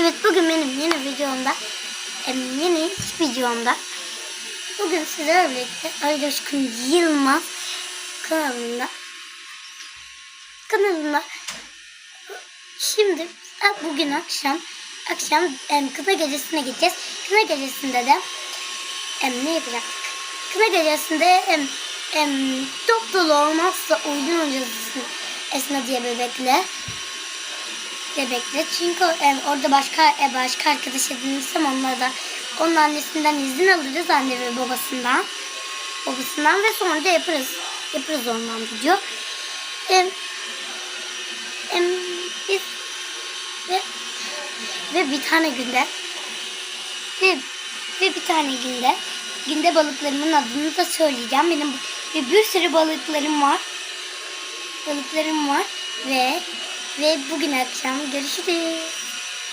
Evet bugün benim yeni videomda yeni videomda bugün sizlerle birlikte Aydoşkun Yılmaz kanalında kanalında şimdi bugün akşam akşam em, kına gecesine gideceğiz. Kına gecesinde de em, ne yapacaktık? Kına gecesinde em, em, dolu olmazsa oyun oynayacağız Esna diye bebekle bebekle. Çünkü em, orada başka e, başka arkadaş edinirsem onlara da onun annesinden izin alırız anne ve babasından. Babasından ve sonra da yaparız. Yaparız ondan video. Em, em, biz ve, ve bir tane günde ve, ve bir tane günde günde balıklarımın adını da söyleyeceğim. Benim ve bir sürü balıklarım var. Balıklarım var ve ve bugün akşam görüşürüz.